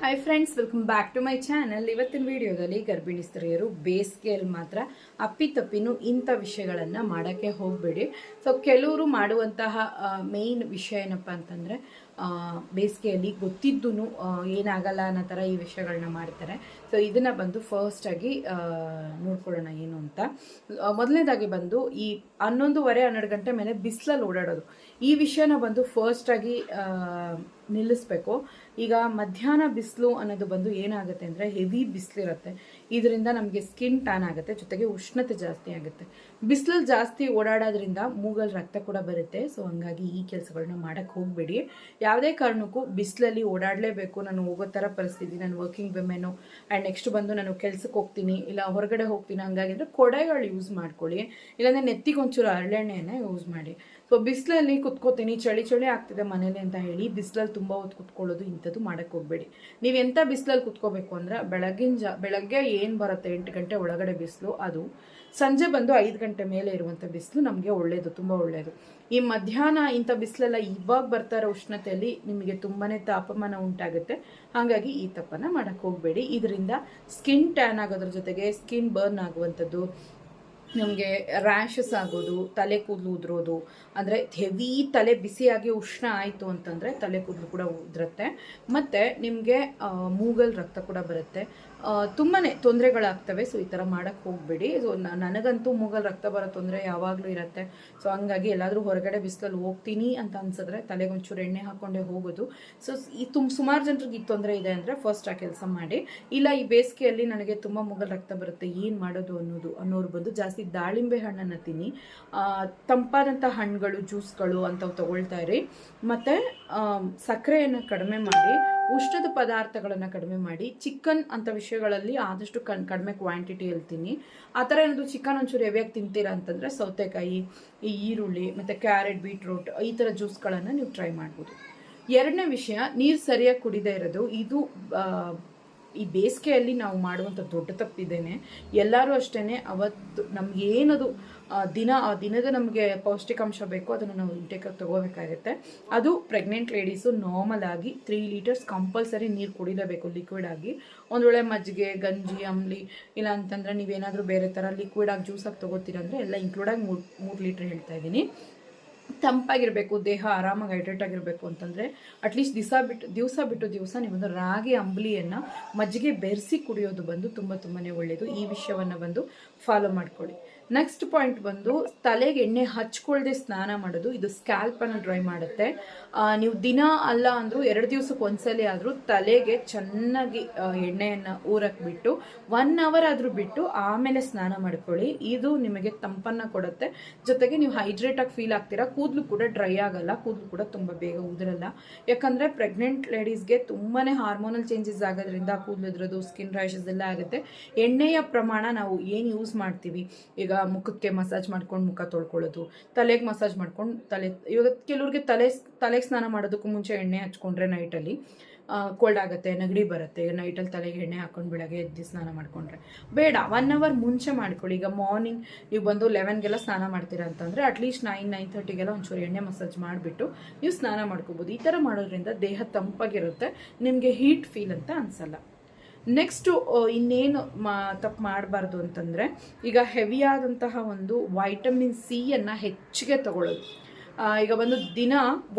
Hi friends welcome back to my channel ಇವತ್ತಿನ ವಿಡಿಯೋದಲ್ಲಿ ಗರ್ಭಿಣಿ ಸ್ತ್ರೀಯರು ಬೇಸಿಗೆಯಲ್ಲಿ ಮಾತ್ರ ಅಪ್ಪಿತಪ್ಪಿನೂ ಇಂಥ ವಿಷಯಗಳನ್ನು ಮಾಡೋಕ್ಕೆ ಹೋಗಬೇಡಿ. ಸೊ ಕೆಲವರು ಮಾಡುವಂತಹ ಮೇಯ್ನ್ ವಿಷಯ ಏನಪ್ಪ ಅಂತಂದರೆ ಬೇಸಿಗೆಯಲ್ಲಿ ಗೊತ್ತಿದ್ದು ಏನಾಗಲ್ಲ ಅನ್ನೋ ಥರ ಈ ವಿಷಯಗಳನ್ನ ಮಾಡ್ತಾರೆ. ಸೊ ಇದನ್ನು ಬಂದು ಫಸ್ಟಾಗಿ ನೋಡ್ಕೊಳ್ಳೋಣ ಏನು ಅಂತ. ಮೊದಲನೇದಾಗಿ ಬಂದು ಈ ಹನ್ನೊಂದುವರೆ, ಹನ್ನೆರಡು ಗಂಟೆ ಮೇಲೆ ಬಿಸಿಲಲ್ಲಿ ಓಡಾಡೋದು. ಈ ವಿಷಯನ ಬಂದು ಫಸ್ಟಾಗಿ ನಿಲ್ಲಿಸ್ಬೇಕು. ಈಗ ಮಧ್ಯಾಹ್ನ ಬಿಸಿಲು ಅನ್ನೋದು ಬಂದು ಏನಾಗುತ್ತೆ ಅಂದರೆ ಹೆವಿ ಬಿಸಿಲಿರುತ್ತೆ. ಇದರಿಂದ ನಮಗೆ ಸ್ಕಿನ್ ಟ್ಯಾನ್ ಆಗುತ್ತೆ, ಜೊತೆಗೆ ಉಷ್ಣತೆ ಜಾಸ್ತಿ ಆಗುತ್ತೆ. ಬಿಸಿಲಲ್ಲಿ ಜಾಸ್ತಿ ಓಡಾಡೋದ್ರಿಂದ ಮೂಗಲ್ಲಿ ರಕ್ತ ಕೂಡ ಬರುತ್ತೆ ಸೊ ಹಂಗಾಗಿ ಈ ಕೆಲಸಗಳನ್ನ ಮಾಡೋಕ್ಕೆ ಹೋಗಬೇಡಿ. ಯಾವುದೇ ಕಾರಣಕ್ಕೂ ಬಿಸಿಲಲ್ಲಿ ಓಡಾಡಲೇಬೇಕು, ನಾನು ಹೋಗೋ ಥರ ಪರಿಸ್ಥಿತಿ, ನಾನು ವರ್ಕಿಂಗ್ ವಿಮೆನು ಆ್ಯಂಡ್ ನೆಕ್ಸ್ಟ್ ಬಂದು ನಾನು ಕೆಲಸಕ್ಕೆ ಹೋಗ್ತೀನಿ, ಇಲ್ಲ ಹೊರಗಡೆ ಹೋಗ್ತೀನಿ, ಹಂಗಾಗಿ ಅಂದರೆ ಕೊಡೆಗಳು ಯೂಸ್ ಮಾಡ್ಕೊಳ್ಳಿ. ಇಲ್ಲಾಂದರೆ ನೆತ್ತಿಗೆ ಒಂಚೂರು ಹರಳೆಣ್ಣೆಯನ್ನು ಯೂಸ್ ಮಾಡಿ. ಸೊ ಬಿಸಿಲಲ್ಲಿ ಕುತ್ಕೋತೀನಿ, ಚಳಿ ಚಳಿ ಆಗ್ತಿದೆ ಮನೇಲಿ ಅಂತ ಹೇಳಿ ಬಿಸಿಲಲ್ಲಿ ತುಂಬ ಹೊತ್ತು ಕುತ್ಕೊಳ್ಳೋದು ಇಂಥದ್ದು ಮಾಡೋಕ್ಕೆ ಹೋಗಬೇಡಿ. ನೀವು ಎಂಥ ಬಿಸಿಲಲ್ಲಿ ಕುತ್ಕೋಬೇಕು ಅಂದರೆ ಬೆಳಗಿನ ಜ, ಬೆಳಗ್ಗೆ ಏನು ಬರುತ್ತೆ ಎಂಟು ಗಂಟೆ ಒಳಗಡೆ ಬಿಸಿಲು, ಅದು ಸಂಜೆ ಬಂದು ಐದು ಗಂಟೆ ಮೇಲೆ ಇರುವಂಥ ಬಿಸಿಲು ನಮಗೆ ಒಳ್ಳೆಯದು ತುಂಬ ಒಳ್ಳೆಯದು ಈ ಮಧ್ಯಾಹ್ನ ಇಂಥ ಬಿಸಿಲೆಲ್ಲ ಇವಾಗ ಬರ್ತಾ ಇರೋ ಉಷ್ಣತೆಯಲ್ಲಿ ನಿಮಗೆ ತುಂಬಾ ತಾಪಮಾನ ಉಂಟಾಗುತ್ತೆ. ಹಾಗಾಗಿ ಈ ತಪ್ಪನ್ನು ಮಾಡೋಕ್ಕೆ ಹೋಗಬೇಡಿ. ಇದರಿಂದ ಸ್ಕಿನ್ ಟ್ಯಾನ್ ಆಗೋದ್ರ ಜೊತೆಗೆ ಸ್ಕಿನ್ ಬರ್ನ್ ಆಗುವಂಥದ್ದು ನಮಗೆ ರ್ಯಾಷಸ್ ಆಗೋದು, ತಲೆ ಕೂದಲು ಉದುರೋದು, ಅಂದರೆ ಹೆವಿ ತಲೆ ಬಿಸಿಯಾಗಿ ಉಷ್ಣ ಆಯಿತು ಅಂತಂದರೆ ತಲೆ ಕೂದಲು ಕೂಡ ಉದುರುತ್ತೆ. ಮತ್ತು ನಿಮಗೆ ಮೂಗಲ್ ರಕ್ತ ಕೂಡ ಬರುತ್ತೆ. ತುಂಬಾ ತೊಂದರೆಗಳಾಗ್ತವೆ. ಸೊ ಈ ಥರ ಮಾಡೋಕ್ಕೆ ಹೋಗಬೇಡಿ. ಸೊ ನನಗಂತೂ ಮೂಗಲ್ ರಕ್ತ ಬರೋ ತೊಂದರೆ ಯಾವಾಗಲೂ ಇರುತ್ತೆ. ಸೊ ಹಂಗಾಗಿ ಎಲ್ಲಾದರೂ ಹೊರಗಡೆ ಬಿಸಿಲಲ್ಲಿ ಹೋಗ್ತೀನಿ ಅಂತ ಅನ್ಸಿದ್ರೆ ತಲೆಗೆ ಒಂಚೂರು ಎಣ್ಣೆ ಹಾಕ್ಕೊಂಡೇ ಹೋಗೋದು. ಸೊ, ಈ ತುಂಬ ಸುಮಾರು ಜನರಿಗೆ ಈ ತೊಂದರೆ ಇದೆ ಅಂದರೆ ಫಸ್ಟ್ ಆ ಕೆಲಸ ಮಾಡಿ. ಇಲ್ಲ, ಈ ಬೇಸಿಗೆಯಲ್ಲಿ ನನಗೆ ತುಂಬ ಮೂಗಲ್ ರಕ್ತ ಬರುತ್ತೆ, ಏನು ಮಾಡೋದು ಅನ್ನೋದು, ಅನ್ನೋರು ಬಂದು ಜಾಸ್ತಿ ದಾಳಿಂಬೆ ಹಣ್ಣನ್ನು ತಿನ್ನಿ. ತಂಪಾದಂಥ ಹಣ್ಣುಗಳು ಜ್ಯೂಸ್ಗಳು ಅಂಥವು ತೊಗೊಳ್ತಾ ಇರಿ. ಮತ್ತು ಸಕ್ಕರೆಯನ್ನು ಕಡಿಮೆ ಮಾಡಿ, ಉಷ್ಣದ ಪದಾರ್ಥಗಳನ್ನು ಕಡಿಮೆ ಮಾಡಿ, ಚಿಕನ್ ಅಂತ ವಿಷಯಗಳಲ್ಲಿ ಆದಷ್ಟು ಕಣ್, ಕಡಿಮೆ ಕ್ವಾಂಟಿಟಿ ಹೇಳ್ತೀನಿ ಆ ಥರ ಏನಾದರೂ ಚಿಕನ್ ಒಂಚೂರು ಹೆವಿಯಾಗಿ ತಿಂತೀರಾ ಅಂತಂದರೆ ಸೌತೆಕಾಯಿ, ಈ ಈರುಳ್ಳಿ, ಮತ್ತು ಕ್ಯಾರೆಟ್ ಬೀಟ್ರೂಟ್ ಈ ಥರ ಜ್ಯೂಸ್ಗಳನ್ನು ನೀವು ಟ್ರೈ ಮಾಡ್ಬೋದು. ಎರಡನೇ ವಿಷಯ, ನೀರು ಸರಿಯಾಗಿ ಕುಡಿದೇ ಇರೋದು. ಇದು ಈ ಬೇಸಿಗೆಯಲ್ಲಿ ನಾವು ಮಾಡುವಂಥ ದೊಡ್ಡ ತಪ್ಪಿದ್ದೇನೆ. ಎಲ್ಲರೂ ಅಷ್ಟೇ ಅವತ್ತು ನಮಗೇನದು ದಿನ, ಆ ದಿನದ ನಮಗೆ ಪೌಷ್ಟಿಕಾಂಶ ಬೇಕು ಅದನ್ನು ನಾವು ಇಂಟೇಕಾಗಿ ತಗೋಬೇಕಾಗುತ್ತೆ. ಅದು ಪ್ರೆಗ್ನೆಂಟ್ ಲೇಡೀಸು ನಾರ್ಮಲ್ ಆಗಿ ತ್ರೀ ಲೀಟರ್ಸ್ ಕಂಪಲ್ಸರಿ ನೀರು ಕುಡಿಲೇಬೇಕು ಲಿಕ್ವಿಡ್ ಆಗಿ. ಒಂದು ಮಜ್ಜಿಗೆ, ಗಂಜಿ, ಅಂಬ್ಲಿ, ಇಲ್ಲ ಅಂತಂದರೆ ನೀವೇನಾದರೂ ಬೇರೆ ಥರ ಲಿಕ್ವಿಡ್ ಆಗಿ ಜ್ಯೂಸಾಗಿ ತೊಗೋತೀರಂದರೆ ಎಲ್ಲ ಇನ್ಕ್ಲೂಡಾಗಿ ಮೂರು ಮೂರು ಲೀಟ್ರ್ ಹೇಳ್ತಾ ಇದ್ದೀನಿ. ತಂಪಾಗಿರಬೇಕು, ದೇಹ ಆರಾಮಾಗಿ ಹೈಡ್ರೇಟ್ ಆಗಿರಬೇಕು ಅಂತಂದರೆ ಅಟ್ಲೀಸ್ಟ್ ದಿವಸ ಬಿಟ್ಟು ದಿವಸ ಬಿಟ್ಟು ದಿವಸ ನೀವೊಂದು ರಾಗಿ ಅಂಬಲಿಯನ್ನು ಮಜ್ಜಿಗೆ ಬೆರೆಸಿ ಕುಡಿಯೋದು ಬಂದು ತುಂಬ ತುಂಬಾ ಒಳ್ಳೆಯದು ಈ ವಿಷಯವನ್ನು ಬಂದು ಫಾಲೋ ಮಾಡ್ಕೊಳ್ಳಿ. ನೆಕ್ಸ್ಟ್ ಪಾಯಿಂಟ್ ಬಂದು, ತಲೆಗೆ ಎಣ್ಣೆ ಹಚ್ಕೊಳ್ದೆ ಸ್ನಾನ ಮಾಡೋದು, ಇದು ಸ್ಕ್ಯಾಲ್ಪನ್ನು ಡ್ರೈ ಮಾಡುತ್ತೆ. ನೀವು ದಿನ ಅಲ್ಲ ಅಂದರೂ, ಎರಡು ದಿವಸಕ್ಕೆ ಒಂದ್ಸಲಿ ಆದರೂ ತಲೆಗೆ ಚೆನ್ನಾಗಿ ಎಣ್ಣೆಯನ್ನು ಊರಕ್ಕೆ ಬಿಟ್ಟು ಒನ್ ಅವರ್ ಆದರೂ ಬಿಟ್ಟು ಆಮೇಲೆ ಸ್ನಾನ ಮಾಡ್ಕೊಳ್ಳಿ. ಇದು ನಿಮಗೆ ತಂಪನ್ನು ಕೊಡುತ್ತೆ. ಜೊತೆಗೆ ನೀವು ಹೈಡ್ರೇಟಾಗಿ ಫೀಲ್ ಆಗ್ತೀರಾ, ಕೂದಲು ಕೂಡ ಡ್ರೈ ಆಗಲ್ಲ, ಕೂದಲು ಕೂಡ ತುಂಬ ಬೇಗ ಉದುರಲ್ಲ. ಯಾಕಂದರೆ ಪ್ರೆಗ್ನೆಂಟ್ ಲೇಡೀಸ್ಗೆ ತುಂಬಾ ಹಾರ್ಮೋನಲ್ ಚೇಂಜಸ್ ಆಗೋದ್ರಿಂದ ಕೂದಲು ಸ್ಕಿನ್ ರ್ಯಾಷಸ್ ಎಲ್ಲ ಆಗುತ್ತೆ. ಎಣ್ಣೆಯ ಪ್ರಮಾಣ ನಾವು ಏನು ಯೂಸ್ ಮಾಡ್ತೀವಿ? ಈಗ ಮುಖಕ್ಕೆ ಮಸಾಜ್ ಮಾಡ್ಕೊಂಡು ಮುಖ ತೊಳ್ಕೊಳ್ಳೋದು, ತಲೆಗೆ ಮಸಾಜ್ ಮಾಡ್ಕೊಂಡು ತಲೆ, ಇವಾಗ ಕೆಲವ್ರಿಗೆ ತಲೆ, ತಲೆಗೆ ಸ್ನಾನ ಮಾಡೋದಕ್ಕೂ ಮುಂಚೆ ಎಣ್ಣೆ ಹಚ್ಕೊಂಡ್ರೆ ನೈಟಲ್ಲಿ ಕೋಲ್ಡ್ ಆಗುತ್ತೆ, ನೆಗಡಿ ಬರುತ್ತೆ ನೈಟಲ್ಲಿ ತಲೆಗೆ ಎಣ್ಣೆ ಹಾಕೊಂಡು ಬೆಳಗ್ಗೆ ಎದ್ದು ಸ್ನಾನ ಮಾಡ್ಕೊಂಡ್ರೆ. ಬೇಡ ಒನ್ ಅವರ್ ಮುಂಚೆ ಮಾಡ್ಕೊಳ್ಳಿ. ಈಗ ಮಾರ್ನಿಂಗ್ ನೀವು ಬಂದು ಲೆವೆನ್ಗೆಲ್ಲ ಸ್ನಾನ ಮಾಡ್ತೀರಾ ಅಂತಂದರೆ ಅಟ್ಲೀಸ್ಟ್ ನೈನ್ ನೈನ್ ತರ್ಟಿಗೆಲ್ಲ ಒಂಚೂರು ಎಣ್ಣೆ ಮಸಾಜ್ ಮಾಡಿಬಿಟ್ಟು ನೀವು ಸ್ನಾನ ಮಾಡ್ಕೋಬೋದು. ಈ ಥರ ಮಾಡೋದ್ರಿಂದ ದೇಹ ತಂಪಾಗಿರುತ್ತೆ, ನಿಮಗೆ ಹೀಟ್ ಫೀಲ್ ಅಂತ ಅನಿಸಲ್ಲ. ನೆಕ್ಸ್ಟು ಇನ್ನೇನು ಮಾ, ತಪ್ಪು ಮಾಡಬಾರ್ದು ಅಂತಂದರೆ, ಈಗ ಹೆವಿಯಾದಂತಹ ಒಂದು ವೈಟಮಿನ್ ಸಿಯನ್ನು ಹೆಚ್ಚಿಗೆ ತಗೊಳ್ಳೋದು. ಈಗ ಬಂದು ದಿನ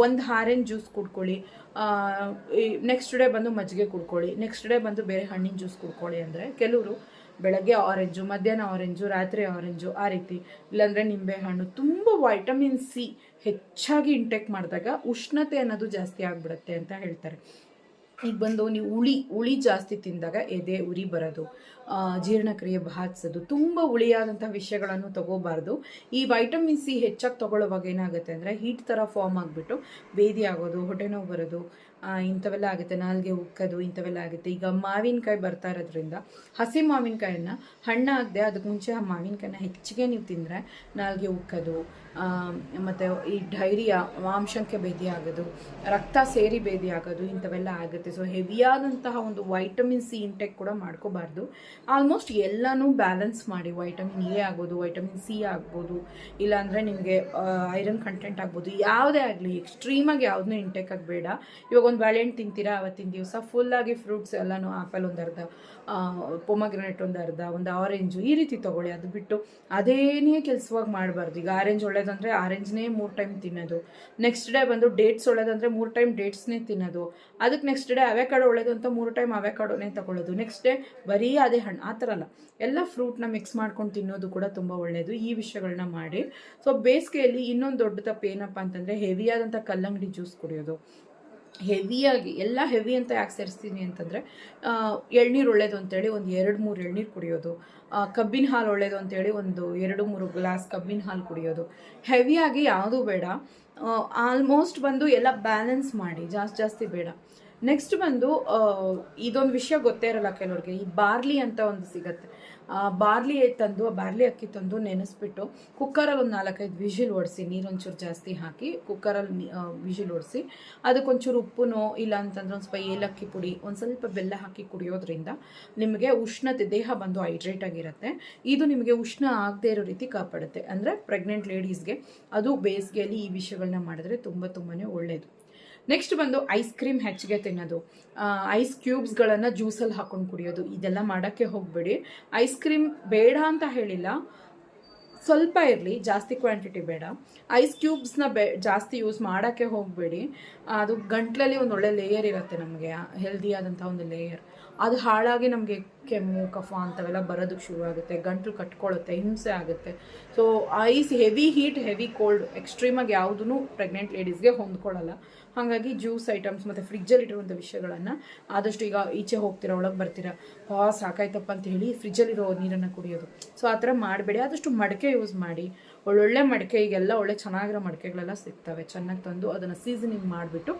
ಒಂದು ಆರೆಂಜ್ ಜ್ಯೂಸ್ ಕುಡ್ಕೊಳ್ಳಿ ನೆಕ್ಸ್ಟ್ ಡೇ ಬಂದು ಮಜ್ಜಿಗೆ ಕುಡ್ಕೊಳ್ಳಿ, ನೆಕ್ಸ್ಟ್ ಡೇ ಬಂದು ಬೇರೆ ಹಣ್ಣಿನ ಜ್ಯೂಸ್ ಕುಡ್ಕೊಳ್ಳಿ ಅಂದರೆ, ಕೆಲವರು ಬೆಳಗ್ಗೆ ಆರೆಂಜು, ಮಧ್ಯಾಹ್ನ ಆರೆಂಜು, ರಾತ್ರಿ ಆರೆಂಜು ಆ ರೀತಿ, ಇಲ್ಲಾಂದರೆ ನಿಂಬೆಹಣ್ಣು ತುಂಬ ವೈಟಮಿನ್ ಸಿ ಹೆಚ್ಚಾಗಿ ಇಂಟೇಕ್ ಮಾಡಿದಾಗ ಉಷ್ಣತೆ ಅನ್ನೋದು ಜಾಸ್ತಿ ಆಗಿಬಿಡುತ್ತೆ ಅಂತ ಹೇಳ್ತಾರೆ. ಈಗ ಬಂದು ನೀವು ಹುಳಿ ಹುಳಿ ಜಾಸ್ತಿ ತಿಂದಾಗ ಎದೆ ಉರಿ ಬರೋದು. ಜೀರ್ಣಕ್ರಿಯೆ ಬಾಧಿಸೋದು. ತುಂಬ ಉಳಿಯಾದಂಥ ವಿಷಯಗಳನ್ನು ತಗೋಬಾರ್ದು. ಈ ವೈಟಮಿನ್ ಸಿ ಹೆಚ್ಚಾಗಿ ತಗೊಳ್ಳುವಾಗ ಏನಾಗುತ್ತೆ ಅಂದರೆ ಹೀಟ್ ಥರ ಫಾರ್ಮ್ ಆಗಿಬಿಟ್ಟು ಬೇದಿ ಆಗೋದು, ಹೊಟ್ಟೆ ನೋವು ಬರೋದು ಇಂಥವೆಲ್ಲ ಆಗುತ್ತೆ. ನಾಲ್ಗೆ ಉಕ್ಕೋದು, ಇಂಥವೆಲ್ಲ ಆಗುತ್ತೆ. ಈಗ ಮಾವಿನಕಾಯಿ ಬರ್ತಾ ಇರೋದ್ರಿಂದ ಹಸಿ ಮಾವಿನಕಾಯನ್ನು ಹಣ್ಣಾಗದೆ ಅದಕ್ಕೆ ಮುಂಚೆ ಆ ಮಾವಿನಕಾಯಿನ ಹೆಚ್ಚಿಗೆ ನೀವು ತಿಂದರೆ ನಾಲ್ಗೆ ಉಕ್ಕೋದು ಮತ್ತು ಈ ಡೈರಿಯಾ ಮಾಂಸಂಕೆ ಭೇದಿ ಆಗೋದು, ರಕ್ತ ಸೇರಿ ಭೇದಿ ಆಗೋದು ಇಂಥವೆಲ್ಲ ಆಗುತ್ತೆ. ಸೊ ಹೆವಿಯಾದಂತಹ ಒಂದು ವೈಟಮಿನ್ ಸಿ ಇಂಟೆಕ್ ಕೂಡ ಮಾಡ್ಕೋಬಾರ್ದು. ಆಲ್ಮೋಸ್ಟ್ ಎಲ್ಲನೂ ಬ್ಯಾಲೆನ್ಸ್ ಮಾಡಿ, ವೈಟಮಿನ್ ಎ ಆಗ್ಬೋದು, ವೈಟಮಿನ್ ಸಿ ಆಗ್ಬೋದು, ಇಲ್ಲಾಂದರೆ ನಿಮಗೆ ಐರನ್ ಕಂಟೆಂಟ್ ಆಗ್ಬೋದು, ಯಾವುದೇ ಆಗಲಿ ಎಕ್ಸ್ಟ್ರೀಮಾಗಿ ಯಾವುದನ್ನೂ ಇಂಟೇಕ್ ಆಗಬೇಡ ಇವಾಗ ಒಂದು ಬಾಳೆಹಣ್ಣು ತಿಂತೀರಾ, ಅವತ್ತಿನ ದಿವಸ ಫುಲ್ಲಾಗಿ ಫ್ರೂಟ್ಸ್ ಎಲ್ಲನೂ ಆ್ಯಪಲ್ ಒಂದು ಅರ್ಧ ಪೊಮಗ್ರೆನೇಟ್ ಒಂದು ಅರ್ಧ, ಒಂದು ಆರೆಂಜು ಈ ರೀತಿ ತೊಗೊಳ್ಳಿ. ಅದು ಬಿಟ್ಟು ಅದೇನೇ ಕೆಲಸವಾಗಿ ಮಾಡಬಾರ್ದು. ಈಗ ಆರೆಂಜ್ ಒಳ್ಳೇದಂದರೆ ಆರೆಂಜ್ನೇ ಮೂರು ಟೈಮ್ ತಿನ್ನೋದು. ನೆಕ್ಸ್ಟ್ ಡೇ ಬಂದು ಡೇಟ್ಸ್ ಒಳ್ಳೇದಂದರೆ ಮೂರು ಟೈಮ್ ಡೇಟ್ಸ್ನೇ ತಿನ್ನೋದು. ಅದಕ್ಕೆ ನೆಕ್ಸ್ಟ್ ಡೇ ಅವೆಕಾಡೋ ಒಳ್ಳೇದು ಅಂತ ಮೂರು ಟೈಮ್ ಅವೆಕಾಡೋನೇ ತಗೊಳ್ಳೋದು. ನೆಕ್ಸ್ಟ್ ಡೇ ಬರೀ ಅದೇ ಹಣ್ಣು, ಆ ಥರ ಅಲ್ಲ. ಎಲ್ಲ ಫ್ರೂಟ್ನ ಮಿಕ್ಸ್ ಮಾಡ್ಕೊಂಡು ತಿನ್ನೋದು ಕೂಡ ತುಂಬ ಒಳ್ಳೆಯದು ಈ ವಿಷಯಗಳನ್ನ ಮಾಡಿ. ಸೊ ಬೇಸಿಗೆಯಲ್ಲಿ ಇನ್ನೊಂದು ದೊಡ್ಡ ತಪ್ಪು ಏನಪ್ಪ ಅಂತಂದರೆ ಹೆವಿಯಾದಂಥ ಕಲ್ಲಂಗಡಿ ಜ್ಯೂಸ್ ಕುಡಿಯೋದು. ಹೆವಿಯಾಗಿ, ಎಲ್ಲ ಹೆವಿ ಅಂತ ಯಾಕೆ ಸೇರಿಸ್ತೀನಿ ಅಂತಂದರೆ ಎಳ್ನೀರು ಒಳ್ಳೇದು ಅಂತೇಳಿ ಒಂದು ಎರಡು ಮೂರು ಎಳ್ನೀರು ಕುಡಿಯೋದು. ಕಬ್ಬಿನ ಹಾಲು ಒಳ್ಳೇದು ಅಂತೇಳಿ ಒಂದು ಎರಡು ಮೂರು ಗ್ಲಾಸ್ ಕಬ್ಬಿನ ಹಾಲು ಕುಡಿಯೋದು. ಹೆವಿಯಾಗಿ ಯಾವುದೂ ಬೇಡ. ಆಲ್ಮೋಸ್ಟ್ ಬಂದು ಎಲ್ಲ ಬ್ಯಾಲೆನ್ಸ್ ಮಾಡಿ, ಜಾಸ್ತಿ ಜಾಸ್ತಿ ಬೇಡ. ನೆಕ್ಸ್ಟ್ ಬಂದು ಇದೊಂದು ವಿಷಯ ಗೊತ್ತೇ ಇರಲ್ಲ ಕೆಲವ್ರಿಗೆ. ಈ ಬಾರ್ಲಿ ಅಂತ ಒಂದು ಸಿಗತ್ತೆ. ಬಾರ್ಲಿ ತಂದು, ಬಾರ್ಲಿ ಅಕ್ಕಿ ತಂದು ನೆನೆಸ್ಬಿಟ್ಟು ಕುಕ್ಕರಲ್ಲಿ ಒಂದು ನಾಲ್ಕೈದು ವಿಷಿಲ್ ಓಡಿಸಿ ನೀರೊಂಚೂರು ಜಾಸ್ತಿ ಹಾಕಿ ಕುಕ್ಕರಲ್ಲಿ ವಿಷಿಲ್ ಓಡಿಸಿ ಅದಕ್ಕೊಂಚೂರು ಉಪ್ಪುನೋ ಇಲ್ಲ ಅಂತಂದ್ರೆ ಒಂದು ಸ್ವಲ್ಪ ಏಲಕ್ಕಿ ಪುಡಿ, ಒಂದು ಸ್ವಲ್ಪ ಬೆಲ್ಲ ಹಾಕಿ ಕುಡಿಯೋದ್ರಿಂದ ನಿಮಗೆ ಉಷ್ಣತೆ, ದೇಹ ಬಂದು ಹೈಡ್ರೇಟ್ ಆಗಿರುತ್ತೆ. ಇದು ನಿಮಗೆ ಉಷ್ಣ ಆಗದೇ ಇರೋ ರೀತಿ ಕಾಪಾಡುತ್ತೆ. ಅಂದರೆ ಪ್ರೆಗ್ನೆಂಟ್ ಲೇಡೀಸ್ಗೆ ಅದು ಬೇಸಿಗೆಯಲ್ಲಿ ಈ ವಿಷಯಗಳನ್ನ ಮಾಡಿದ್ರೆ ತುಂಬ ತುಂಬಾ ಒಳ್ಳೆಯದು ನೆಕ್ಸ್ಟ್ ಬಂದು ಐಸ್ ಕ್ರೀಮ್ ಹೆಚ್ಚಿಗೆ ತಿನ್ನೋದು. ಐಸ್ ಕ್ಯೂಬ್ಸ್ಗಳನ್ನು ಜ್ಯೂಸಲ್ಲಿ ಹಾಕೊಂಡು ಕುಡಿಯೋದು. ಇದೆಲ್ಲ ಮಾಡೋಕ್ಕೆ ಹೋಗಬೇಡಿ. ಐಸ್ ಕ್ರೀಮ್ ಬೇಡ ಅಂತ ಹೇಳಿಲ್ಲ. ಸ್ವಲ್ಪ ಇರಲಿ, ಜಾಸ್ತಿ ಕ್ವಾಂಟಿಟಿ ಬೇಡ. ಐಸ್ ಕ್ಯೂಬ್ಸ್ನ ಬೆ, ಜಾಸ್ತಿ ಯೂಸ್ ಮಾಡೋಕ್ಕೆ ಹೋಗಬೇಡಿ. ಅದು ಗಂಟ್ಲಲ್ಲಿ ಒಂದು ಒಳ್ಳೆ ಲೇಯರ್ ಇರುತ್ತೆ ನಮಗೆ ಹೆಲ್ದಿ ಆದಂಥ ಒಂದು ಲೇಯರ್ ಅದು ಹಾಳಾಗಿ ನಮಗೆ ಕೆಮ್ಮು, ಕಫ ಅಂಥವೆಲ್ಲ ಬರೋದಕ್ಕೆ ಶುರು ಆಗುತ್ತೆ ಗಂಟಲು ಕಟ್ಕೊಳ್ಳುತ್ತೆ, ಹಿಂಸೆ ಆಗುತ್ತೆ. So ice heavy heat heavy cold ಎಕ್ಸ್ಟ್ರೀಮಾಗಿ ಯಾವುದೂ ಪ್ರೆಗ್ನೆಂಟ್ ಲೇಡೀಸ್ಗೆ ಹೊಂದ್ಕೊಳ್ಳಲ್ಲ. ಹಾಗಾಗಿ ಜ್ಯೂಸ್ ಐಟಮ್ಸ್ ಮತ್ತು ಫ್ರಿಜ್ಜಲ್ಲಿ ಇರುವಂಥ ವಿಷಯಗಳನ್ನು ಆದಷ್ಟು ಈಗ ಈಚೆ ಹೋಗ್ತೀರಾ, ಒಳಗೆ ಬರ್ತೀರಾ? ಹಾ ಸಾಕಾಯ್ತಪ್ಪ ಅಂತ ಹೇಳಿ ಫ್ರಿಜ್ಜಲ್ಲಿರೋ ನೀರನ್ನು ಕುಡಿಯೋದು. ಸೊ ಆ ಥರ ಮಾಡಬೇಡಿ. ಆದಷ್ಟು ಮಡಿಕೆ ಯೂಸ್ ಮಾಡಿ. ಒಳ್ಳೊಳ್ಳೆ ಮಡಿಕೆ, ಈಗೆಲ್ಲ ಒಳ್ಳೆ ಚೆನ್ನಾಗಿರೋ ಮಡಿಕೆಗಳೆಲ್ಲ ಸಿಗ್ತವೆ. ಚೆನ್ನಾಗಿ ತಂದು ಅದನ್ನು ಸೀಸನಿಂಗ್ ಮಾಡಿಬಿಟ್ಟು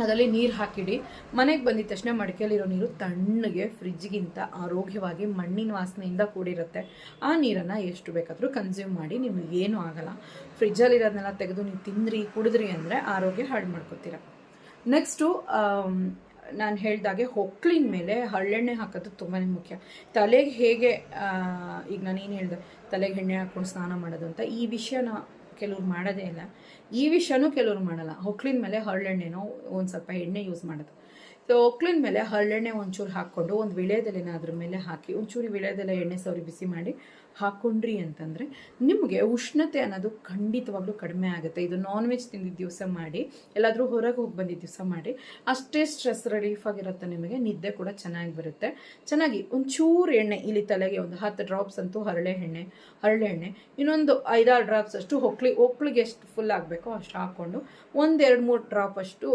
ಅದರಲ್ಲಿ ನೀರು ಹಾಕಿಡಿ. ಮನೆಗೆ ಬಂದಿದ ತಕ್ಷಣ ಮಡಿಕೆಯಲ್ಲಿರೋ ನೀರು ತಣ್ಣಗೆ ಫ್ರಿಜ್ಗಿಂತ ಆರೋಗ್ಯವಾಗಿ ಮಣ್ಣಿನ ವಾಸನೆಯಿಂದ ಕೂಡಿರುತ್ತೆ. ಆ ನೀರನ್ನು ಎಷ್ಟು ಬೇಕಾದರೂ ಕನ್ಸ್ಯೂಮ್ ಮಾಡಿ ನಿಮಗೆ ಏನೂ ಆಗಲ್ಲ. ಫ್ರಿಜ್ಜಲ್ಲಿರೋದನ್ನೆಲ್ಲ ತೆಗೆದು ನೀವು ತಿಂದ್ರಿ, ಕುಡಿದ್ರಿ ಅಂದರೆ ಆರೋಗ್ಯ ಹಾಳು ಮಾಡ್ಕೊತೀರ. ನೆಕ್ಸ್ಟು ನಾನು ಹೇಳಿದಾಗೆ ಹೊಕ್ಳಿನ ಮೇಲೆ ಹಳ್ಳೆಣ್ಣೆ ಹಾಕೋದು ತುಂಬಾ ಮುಖ್ಯ. ತಲೆಗೆ ಹೇಗೆ ಈಗ ನಾನು ಏನು ಹೇಳಿದೆ, ತಲೆಗೆ ಎಣ್ಣೆ ಹಾಕ್ಕೊಂಡು ಸ್ನಾನ ಮಾಡೋದು ಅಂತ ಈ ವಿಷಯನ ಕೆಲವ್ರು ಮಾಡೋದೇ ಇಲ್ಲ. ಈ ವಿಷಯನೂ ಕೆಲವ್ರು ಮಾಡಲ್ಲ. ಹೊಕ್ಳಿನ ಮೇಲೆ ಹರಳೆಣ್ಣೆನೋ ಒಂದು ಸ್ವಲ್ಪ ಎಣ್ಣೆ ಯೂಸ್ ಮಾಡೋದು ಹೊಕ್ಳಿನ ಮೇಲೆ ಹರಳೆಣ್ಣೆ ಒಂಚೂರು ಹಾಕ್ಕೊಂಡು ಒಂದು ವಿಳೆದೆಲೆನ ಅದ್ರ ಮೇಲೆ ಹಾಕಿ, ಒಂಚೂರು ವಿಳೆದೆಲೆ ಎಣ್ಣೆ ಸವರಿ ಬಿಸಿ ಮಾಡಿ ಹಾಕ್ಕೊಂಡ್ರಿ ಅಂತಂದರೆ ನಿಮಗೆ ಉಷ್ಣತೆ ಅನ್ನೋದು ಖಂಡಿತವಾಗ್ಲೂ ಕಡಿಮೆ ಆಗುತ್ತೆ. ಇದು ನಾನ್ ವೆಜ್ ತಿಂದಿದ್ದ ದಿವಸ ಮಾಡಿ, ಎಲ್ಲಾದರೂ ಹೊರಗೆ ಹೋಗಿ ಬಂದಿದ್ದ ದಿವಸ ಮಾಡಿ, ಅಷ್ಟೇ ಸ್ಟ್ರೆಸ್ ರಿಲೀಫ್ ಆಗಿರುತ್ತೆ ನಿಮಗೆ, ನಿದ್ದೆ ಕೂಡ ಚೆನ್ನಾಗಿ ಬರುತ್ತೆ. ಚೆನ್ನಾಗಿ ಒಂಚೂರು ಎಣ್ಣೆ, ಇಲ್ಲಿ ತಲೆಗೆ ಒಂದು ಹತ್ತು ಡ್ರಾಪ್ಸ್ ಅಂತೂ ಹರಳೆ ಎಣ್ಣೆ ಹರಳೆ ಎಣ್ಣೆ, ಇನ್ನೊಂದು ಐದಾರು ಡ್ರಾಪ್ಸ್ ಅಷ್ಟು ಹೊಕ್ಳಿ, ಹೊಕ್ಳಿಗೆ ಎಷ್ಟು ಫುಲ್ ಆಗಬೇಕೋ ಅಷ್ಟು ಹಾಕ್ಕೊಂಡು ಒಂದೆರಡು ಮೂರು ಡ್ರಾಪ್ ಅಷ್ಟು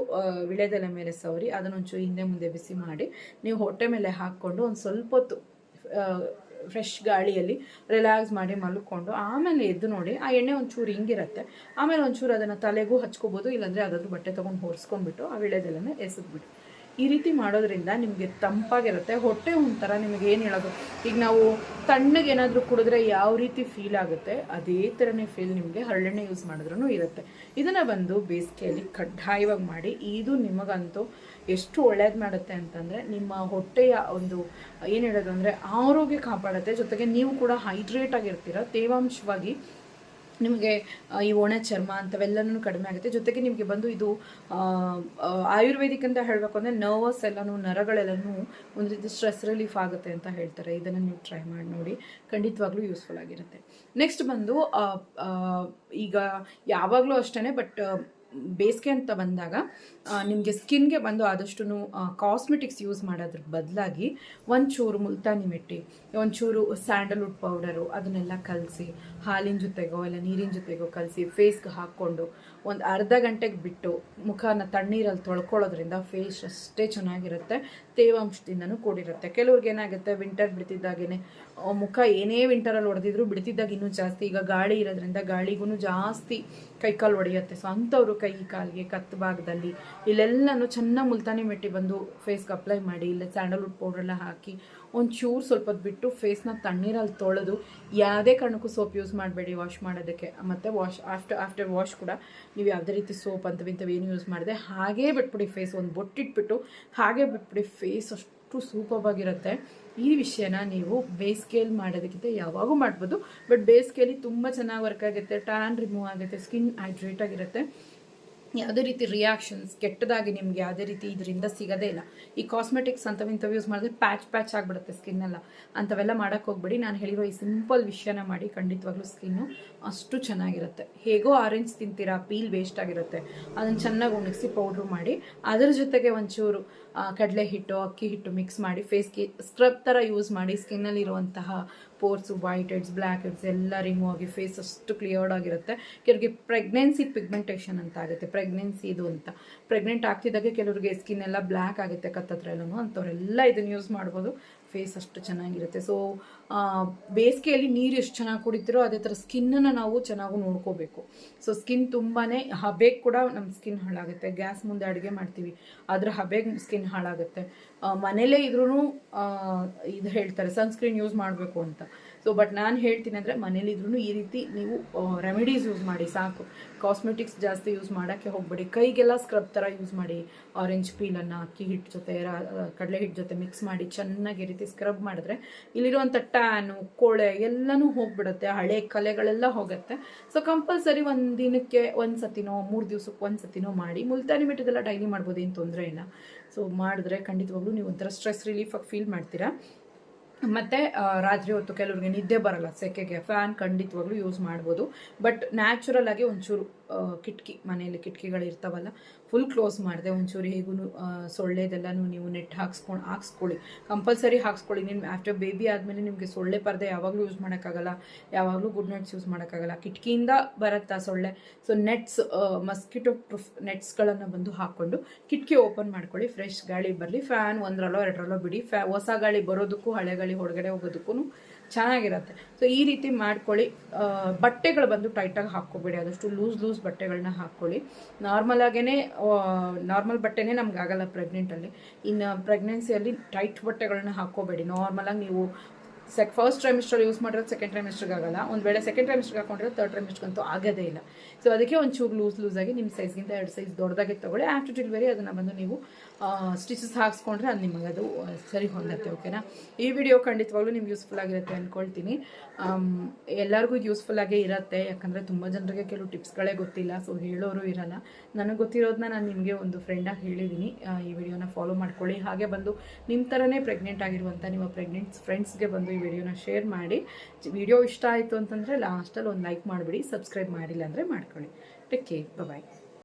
ವಿಳೆದೆಲೆ ಮೇಲೆ ಸವರಿ, ಅದನ್ನೊಂಚೂರು ಹಿಂದೆ ಮುಂದೆ ಬಿಸಿ ಮಾಡಿ ನೀವು ಹೊಟ್ಟೆ ಮೇಲೆ ಹಾಕ್ಕೊಂಡು ಒಂದು ಸ್ವಲ್ಪ ಹೊತ್ತು ಫ್ರೆಶ್ ಗಾಳಿಯಲ್ಲಿ ರಿಲ್ಯಾಕ್ಸ್ ಮಾಡಿ ಮಲ್ಕೊಂಡು ಆಮೇಲೆ ಎದ್ದು ನೋಡಿ ಆ ಎಣ್ಣೆ ಒಂಚೂರು ಹಿಂಗಿರುತ್ತೆ. ಆಮೇಲೆ ಒಂಚೂರು ಅದನ್ನು ತಲೆಗೂ ಹಚ್ಕೋಬೋದು, ಇಲ್ಲಾಂದರೆ ಅದಾದ್ರೂ ಬಟ್ಟೆ ತೊಗೊಂಡು ಹೊರಿಸ್ಕೊಂಡ್ಬಿಟ್ಟು ಆ ವಿಳೆದೆಲೆನ ಎಸೆದ್ಬಿಟ್ಟು ಈ ರೀತಿ ಮಾಡೋದ್ರಿಂದ ನಿಮಗೆ ತಂಪಾಗಿರುತ್ತೆ. ಹೊಟ್ಟೆ ಒಂಥರ ನಿಮಗೆ ಏನು ಹೇಳೋದು? ಈಗ ನಾವು ತಣ್ಣಗೆ ಏನಾದರೂ ಕುಡಿದ್ರೆ ಯಾವ ರೀತಿ ಫೀಲ್ ಆಗುತ್ತೆ? ಅದೇ ಥರನೇ ಫೀಲ್ ನಿಮಗೆ ಹರಳೆಣ್ಣೆ ಯೂಸ್ ಮಾಡಿದ್ರೂ ಇರುತ್ತೆ. ಇದನ್ನು ಬಂದು ಬೇಸಿಗೆಯಲ್ಲಿ ಕಡ್ಡಾಯವಾಗಿ ಮಾಡಿ, ಇದು ನಿಮಗಂತೂ ಎಷ್ಟು ಒಳ್ಳೇದು ಮಾಡುತ್ತೆ ಅಂತಂದರೆ ನಿಮ್ಮ ಹೊಟ್ಟೆಯ ಒಂದು, ಏನು ಹೇಳೋದು ಅಂದರೆ ಆರೋಗ್ಯ ಕಾಪಾಡುತ್ತೆ. ಜೊತೆಗೆ ನೀವು ಕೂಡ ಹೈಡ್ರೇಟ್ ಆಗಿರ್ತೀರ. ತೇವಾಂಶವಾಗಿ ನಿಮಗೆ ಈ ಒಣ ಚರ್ಮ ಅಂಥವೆಲ್ಲನೂ ಕಡಿಮೆ ಆಗುತ್ತೆ. ಜೊತೆಗೆ ನಿಮಗೆ ಬಂದು ಇದು ಆಯುರ್ವೇದಿಕ್ ಅಂತ ಹೇಳಬೇಕು ಅಂದರೆ ನರ್ವಸ್ ಎಲ್ಲನೂ, ನರಗಳೆಲ್ಲನೂ ಒಂದು ರೀತಿ ಸ್ಟ್ರೆಸ್ ರಿಲೀಫ್ ಆಗುತ್ತೆ ಅಂತ ಹೇಳ್ತಾರೆ. ಇದನ್ನು ನೀವು ಟ್ರೈ ಮಾಡಿ ನೋಡಿ. ಖಂಡಿತವಾಗ್ಲೂ ಯೂಸ್ಫುಲ್ ಆಗಿರುತ್ತೆ. ನೆಕ್ಸ್ಟ್ ಬಂದು ಈಗ ಯಾವಾಗಲೂ ಅಷ್ಟೇ ಬಟ್ ಬೇಸಿಗೆ ಅಂತ ಬಂದಾಗ ನಿಮಗೆ ಸ್ಕಿನ್ಗೆ ಬಂದು ಆದಷ್ಟು ಕಾಸ್ಮೆಟಿಕ್ಸ್ ಯೂಸ್ ಮಾಡೋದ್ರ ಬದಲಾಗಿ ಒಂಚೂರು ಮುಲ್ತಾನಿ ಮೆಟ್ಟಿ, ಒಂಚೂರು ಸ್ಯಾಂಡಲ್ವುಡ್ ಪೌಡರು ಅದನ್ನೆಲ್ಲ ಕಲಸಿ, ಹಾಲಿನ ಜೊತೆಗೋ ಇಲ್ಲ ನೀರಿನ ಜೊತೆಗೋ ಕಲಸಿ ಫೇಸ್ಗೆ ಹಾಕ್ಕೊಂಡು ಒಂದು ಅರ್ಧ ಗಂಟೆಗೆ ಬಿಟ್ಟು ಮುಖನ ತಣ್ಣೀರಲ್ಲಿ ತೊಳ್ಕೊಳ್ಳೋದ್ರಿಂದ ಫೇಸ್ ಅಷ್ಟೇ ಚೆನ್ನಾಗಿರುತ್ತೆ, ತೇವಾಂಶದಿಂದನೂ ಕೂಡಿರುತ್ತೆ. ಕೆಲವ್ರಿಗೆ ಏನಾಗುತ್ತೆ ವಿಂಟರ್ ಬಿಡ್ತಿದ್ದಾಗೇ ಮುಖ ಏನೇ ವಿಂಟರಲ್ಲಿ ಹೊಡೆದಿದ್ರು ಬಿಡ್ತಿದ್ದಾಗ ಇನ್ನೂ ಜಾಸ್ತಿ. ಈಗ ಗಾಳಿ ಇರೋದ್ರಿಂದ ಗಾಳಿಗೂ ಜಾಸ್ತಿ ಕೈಕಾಲು ಒಡೆಯುತ್ತೆ. ಸೊ ಅಂಥವ್ರು ಕೈ ಕಾಲಿಗೆ, ಕತ್ತು ಭಾಗದಲ್ಲಿ ಇಲ್ಲೆಲ್ಲನೂ ಚೆನ್ನಾಗಿ ಮುಲ್ತಾನಿ ಮೆಟ್ಟಿ ಬಂದು ಫೇಸ್ಗೆ ಅಪ್ಲೈ ಮಾಡಿ, ಇಲ್ಲ ಸ್ಯಾಂಡಲ್ವುಡ್ ಪೌಡ್ರೆಲ್ಲ ಹಾಕಿ ಒಂಚೂರು ಸ್ವಲ್ಪ ಬಿಟ್ಟು ಫೇಸ್ನ ತಣ್ಣೀರಲ್ಲಿ ತೊಳೆದು ಯಾವುದೇ ಕಾರಣಕ್ಕೂ ಸೋಪ್ ಯೂಸ್ ಮಾಡಬೇಡಿ ವಾಶ್ ಮಾಡೋದಕ್ಕೆ. ಮತ್ತು ವಾಶ್ ಆಫ್ಟರ್ ಆಫ್ಟರ್ ವಾಶ್ ಕೂಡ ನೀವು ಯಾವುದೇ ರೀತಿ ಸೋಪ್ ಅಂತವು ಇಂಥವು ಏನು ಯೂಸ್ ಮಾಡಿದೆ ಹಾಗೇ ಬಿಟ್ಬಿಡಿ ಫೇಸ್ ಒಂದು ಬೊಟ್ಟಿಟ್ಬಿಟ್ಟು ಹಾಗೇ ಬಿಟ್ಬಿಡಿ ಫೇಸ್ ಅಷ್ಟು ಸೂಪವಾಗಿರುತ್ತೆ ಈ ವಿಷಯನ ನೀವು ಬೇಸಿಗೆಯಲ್ಲಿ ಮಾಡೋದಕ್ಕಿಂತ ಯಾವಾಗೂ ಮಾಡ್ಬೋದು. ಬಟ್ ಬೇಸಿಗೆಯಲ್ಲಿ ತುಂಬ ಚೆನ್ನಾಗಿ ವರ್ಕ್ ಆಗುತ್ತೆ ಟ್ಯಾನ್ ರಿಮೂವ್ ಆಗುತ್ತೆ ಸ್ಕಿನ್ ಹೈಡ್ರೇಟ್ ಆಗಿರುತ್ತೆ. ಯಾವುದೇ ರೀತಿ ರಿಯಾಕ್ಷನ್ಸ್ ಕೆಟ್ಟದಾಗಿ ನಿಮಗೆ ಯಾವುದೇ ರೀತಿ ಇದರಿಂದ ಸಿಗೋದೇ ಇಲ್ಲ. ಈ ಕಾಸ್ಮೆಟಿಕ್ಸ್ ಅಂಥವಿಂಥವು ಯೂಸ್ ಮಾಡಿದ್ರೆ ಪ್ಯಾಚ್ ಪ್ಯಾಚ್ ಆಗಿಬಿಡುತ್ತೆ ಸ್ಕಿನ್ನೆಲ್ಲ ಅಂಥವೆಲ್ಲ ಮಾಡೋಕ್ಕೆ ಹೋಗ್ಬೇಡಿ. ನಾನು ಹೇಳಿರೋ ಈ ಸಿಂಪಲ್ ವಿಷಯನ ಮಾಡಿ ಖಂಡಿತವಾಗ್ಲೂ ಸ್ಕಿನ್ನು ಅಷ್ಟು ಚೆನ್ನಾಗಿರುತ್ತೆ. ಹೇಗೋ ಆರೆಂಜ್ ತಿಂತೀರಾ ಪೀಲ್ ವೇಸ್ಟ್ ಆಗಿರುತ್ತೆ. ಅದನ್ನು ಚೆನ್ನಾಗಿ ಒಣಗಿಸಿ ಪೌಡ್ರ್ ಮಾಡಿ, ಅದರ ಜೊತೆಗೆ ಒಂಚೂರು ಕಡಲೆ ಹಿಟ್ಟು, ಅಕ್ಕಿ ಹಿಟ್ಟು ಮಿಕ್ಸ್ ಮಾಡಿ ಫೇಸ್ಗೆ ಸ್ಕ್ರಬ್ ಥರ ಯೂಸ್ ಮಾಡಿ ಸ್ಕಿನ್ನಲ್ಲಿರುವಂತಹ pores white heads black heads ಎಲ್ಲ ರಿಮೂವ್ ಆಗಿ ಫೇಸ್ ಅಷ್ಟು ಕ್ಲಿಯರ್ಡ್ ಆಗಿರುತ್ತೆ. ಕೆಲವರಿಗೆ ಪ್ರೆಗ್ನೆನ್ಸಿ ಪಿಗ್ಮೆಂಟೇಷನ್ ಅಂತ ಆಗುತ್ತೆ. ಪ್ರೆಗ್ನೆನ್ಸಿ ಇದು ಅಂತ. ಪ್ರೆಗ್ನೆಂಟ್ ಆಗ್ತಿದ್ದಾಗೆ ಕೆಲವರಿಗೆ ಸ್ಕಿನ್ ಎಲ್ಲ ಬ್ಲ್ಯಾಕ್ ಆಗುತ್ತೆ ಕತ್ತತ್ರ ಎಲ್ಲನೂ ಅಂಥವರೆಲ್ಲ ಇದನ್ನು ಯೂಸ್ ಮಾಡ್ಬೋದು. ಫೇಸ್ ಅಷ್ಟು ಚೆನ್ನಾಗಿರುತ್ತೆ. ಸೊ ಬೇಸಿಗೆಯಲ್ಲಿ ನೀರು ಎಷ್ಟು ಚೆನ್ನಾಗಿ ಕುಡಿತಿರೋ ಅದೇ ಥರ ಸ್ಕಿನ್ನನ್ನು ನಾವು ಚೆನ್ನಾಗಿ ನೋಡ್ಕೋಬೇಕು. ಸೊ ಸ್ಕಿನ್ ತುಂಬಾ ಹಬೆಗೆ ಕೂಡ ನಮ್ಮ ಸ್ಕಿನ್ ಹಾಳಾಗುತ್ತೆ. ಗ್ಯಾಸ್ ಮುಂದೆ ಅಡುಗೆ ಮಾಡ್ತೀವಿ ಅದರ ಹಬೆಗೆ ಸ್ಕಿನ್ ಹಾಳಾಗುತ್ತೆ. ಮನೇಲೇ ಇದ್ರೂ ಇದು ಹೇಳ್ತಾರೆ ಸನ್ಸ್ಕ್ರೀನ್ ಯೂಸ್ ಮಾಡಬೇಕು ಅಂತ. ಸೊ ಬಟ್ ನಾನು ಹೇಳ್ತೀನಿ ಅಂದರೆ ಮನೇಲಿದ್ರೂ ಈ ರೀತಿ ನೀವು ರೆಮಿಡೀಸ್ ಯೂಸ್ ಮಾಡಿ, ಸಾಕು. ಕಾಸ್ಮೆಟಿಕ್ಸ್ ಜಾಸ್ತಿ ಯೂಸ್ ಮಾಡೋಕ್ಕೆ ಹೋಗಬೇಡಿ. ಕೈಗೆಲ್ಲ ಸ್ಕ್ರಬ್ ಥರ ಯೂಸ್ ಮಾಡಿ. ಆರೆಂಜ್ ಪೀಲನ್ನು ಅಕ್ಕಿ ಹಿಟ್ಟು ಜೊತೆ ಕಡಲೆ ಹಿಟ್ಟು ಜೊತೆ ಮಿಕ್ಸ್ ಮಾಡಿ ಚೆನ್ನಾಗಿ ಈ ರೀತಿ ಸ್ಕ್ರಬ್ ಮಾಡಿದ್ರೆ ಇಲ್ಲಿರುವಂಥ ಟ್ಯಾನು ಕೊಳೆ ಎಲ್ಲನೂ ಹೋಗ್ಬಿಡುತ್ತೆ. ಹಳೆ ಕಲೆಗಳೆಲ್ಲ ಹೋಗುತ್ತೆ. ಸೊ ಕಂಪಲ್ಸರಿ ಒಂದು ದಿನಕ್ಕೆ ಒಂದು ಸತಿನೋ ಮೂರು ದಿವ್ಸಕ್ಕೆ ಒಂದು ಸತಿನೋ ಮಾಡಿ, ಮುಲ್ತಾನಿ ಮಿಟ್ಟದೆಲ್ಲ ಡೈಲಿ ಮಾಡ್ಬೋದು, ಏನು ತೊಂದರೆ ಇಲ್ಲ. ಸೊ ಮಾಡಿದ್ರೆ ಖಂಡಿತವಾಗ್ಲೂ ನೀವು ಒಂಥರ ಸ್ಟ್ರೆಸ್ ರಿಲೀಫಾಗಿ ಫೀಲ್ ಮಾಡ್ತೀರಾ. ಮತ್ತು ರಾತ್ರಿ ಹೊತ್ತು ಕೆಲವ್ರಿಗೆ ನಿದ್ದೆ ಬರಲ್ಲ. ಸೆಕೆಗೆ ಫ್ಯಾನ್ ಖಂಡಿತವಾಗ್ಲೂ ಯೂಸ್ ಮಾಡ್ಬೋದು. ಬಟ್ ನ್ಯಾಚುರಲ್ ಆಗಿ ಒಂಚೂರು ಕಿಟಕಿ, ಮನೆಯಲ್ಲಿ ಕಿಟಕಿಗಳು ಇರ್ತಾವಲ್ಲ ಫುಲ್ ಕ್ಲೋಸ್ ಮಾಡಿದೆ. ಒಂಚೂರು ಹೇಗೂ ಸೊಳ್ಳೆದೆಲ್ಲನೂ ನೀವು ನೆಟ್ ಹಾಕ್ಸ್ಕೊಂಡು ಹಾಕ್ಸ್ಕೊಳ್ಳಿ. ಕಂಪಲ್ಸರಿ ಹಾಕ್ಸ್ಕೊಳ್ಳಿ. ನಿಮ್ಮ ಆಫ್ಟರ್ ಬೇಬಿ ಆದಮೇಲೆ ನಿಮಗೆ ಸೊಳ್ಳೆ ಪರದೆ ಯಾವಾಗಲೂ ಯೂಸ್ ಮಾಡೋಕ್ಕಾಗಲ್ಲ. ಯಾವಾಗಲೂ ಗುಡ್ ನೈಟ್ಸ್ ಯೂಸ್ ಮಾಡೋಕ್ಕಾಗಲ್ಲ. ಕಿಟಕಿಯಿಂದ ಬರುತ್ತಾ ಸೊಳ್ಳೆ? ಸೊ ನೆಟ್ಸ್ ಮಸ್ಕಿಟೋ ಪ್ರೂಫ್ ನೆಟ್ಸ್ಗಳನ್ನು ಬಂದು ಹಾಕ್ಕೊಂಡು ಕಿಟಕಿ ಓಪನ್ ಮಾಡ್ಕೊಳ್ಳಿ. ಫ್ರೆಶ್ ಗಾಳಿ ಬರಲಿ. ಫ್ಯಾನ್ ಒಂದರಲ್ಲೋ, ಎರಡರಲ್ಲೋ ಬಿಡಿ. ಫ್ಯಾ ಹೊಸ ಗಾಳಿ ಬರೋದಕ್ಕೂ, ಹಳೆ ಗಾಳಿ ಹೊರಗಡೆ ಹೋಗೋದಕ್ಕೂ ಚೆನ್ನಾಗಿರುತ್ತೆ. ಸೊ ಈ ರೀತಿ ಮಾಡ್ಕೊಳ್ಳಿ. ಬಟ್ಟೆಗಳು ಬಂದು ಟೈಟಾಗಿ ಹಾಕ್ಕೋಬೇಡಿ. ಅದಷ್ಟು ಲೂಸ್ ಲೂಸ್ ಬಟ್ಟೆಗಳನ್ನ ಹಾಕ್ಕೊಳ್ಳಿ. ನಾರ್ಮಲ್ ಆಗೇ ನಾರ್ಮಲ್ ಬಟ್ಟೆನೇ ನಮ್ಗೆ ಆಗಲ್ಲ ಪ್ರೆಗ್ನೆಂಟಲ್ಲಿ ಇನ್ನು ಪ್ರೆಗ್ನೆನ್ಸಿಯಲ್ಲಿ ಟೈಟ್ ಬಟ್ಟೆಗಳನ್ನ ಹಾಕ್ಕೋಬೇಡಿ. ನಾರ್ಮಲಾಗಿ ನೀವು ಸೆಕ್ ಫಸ್ಟ್ ಟ್ರೈಮಿಸ್ಟರ್ ಯೂಸ್ ಮಾಡಿರೋದು ಸೆಕೆಂಡ್ ಟ್ರೈಮಿಸ್ಟರ್ಗೆ ಆಗಲ್ಲ. ಒಂದು ವೇಳೆ ಸೆಕೆಂಡ್ ಟ್ರೈಮಿಸ್ಟರ್ಗೆ ಹಾಕೊಂಡ್ರೆ ತರ್ಡ್ ಟ್ರೈಮಿಸ್ಟರ್ಗಂತೂ ಆಗೋದೇ ಇಲ್ಲ. ಸೊ ಅದಕ್ಕೆ ಒಂಚೂರು ಲೂಸ್ ಲೂಸಾಗಿ ನಿಮ್ಮ ಸೈಜ್ಗಿಂತ ಎರಡು ಸೈಜ್ ದೊಡ್ಡದಾಗಿ ತೊಗೊಳ್ಳಿ. ಆಫ್ಟರ್ ಡೆಲಿವರಿ ಅದನ್ನು ಬಂದು ನೀವು ಸ್ಟಿಚಸ್ ಹಾಕ್ಸ್ಕೊಂಡ್ರೆ ಅದು ನಿಮಗೆ ಅದು ಸರಿ ಹೊಂದತ್ತೆ ಓಕೆನಾ ಈ ವಿಡಿಯೋ ಖಂಡಿತವಾಗ್ಲೂ ನಿಮ್ಗೆ ಯೂಸ್ಫುಲ್ ಆಗಿರುತ್ತೆ ಅಂದ್ಕೊಳ್ತೀನಿ ಎಲ್ಲರಿಗೂ ಯೂಸ್ಫುಲ್ ಆಗೇ ಇರುತ್ತೆ, ಯಾಕಂದರೆ ತುಂಬ ಜನರಿಗೆ ಕೆಲವು ಟಿಪ್ಸ್ಗಳೇ ಗೊತ್ತಿಲ್ಲ ಸೊ ಹೇಳೋರು ಇರಲ್ಲ. ನನಗೆ ಗೊತ್ತಿರೋದನ್ನ ನಾನು ನಿಮಗೆ ಒಂದು ಫ್ರೆಂಡಾಗಿ ಹೇಳಿದ್ದೀನಿ ಈ ವಿಡಿಯೋನ ಫಾಲೋ ಮಾಡ್ಕೊಳ್ಳಿ. ಹಾಗೆ ಬಂದು ನಿಮ್ಮ ಥರನೇ ಪ್ರೆಗ್ನೆಂಟ್ ಆಗಿರುವಂಥ ನಿಮ್ಮ ಪ್ರೆಗ್ನೆಂಟ್ ಫ್ರೆಂಡ್ಸ್ಗೆ ಬಂದು ಈ ವಿಡಿಯೋನ ಶೇರ್ ಮಾಡಿ. ವಿಡಿಯೋ ಇಷ್ಟ ಆಯಿತು ಅಂತಂದರೆ ಲಾಸ್ಟಲ್ಲಿ ಒಂದು ಲೈಕ್ ಮಾಡಿಬಿಡಿ ಸಬ್ಸ್ಕ್ರೈಬ್ ಮಾಡಿಲ್ಲ ಅಂದರೆ ಮಾಡ್ಕೊಳ್ಳಿ. Take care bye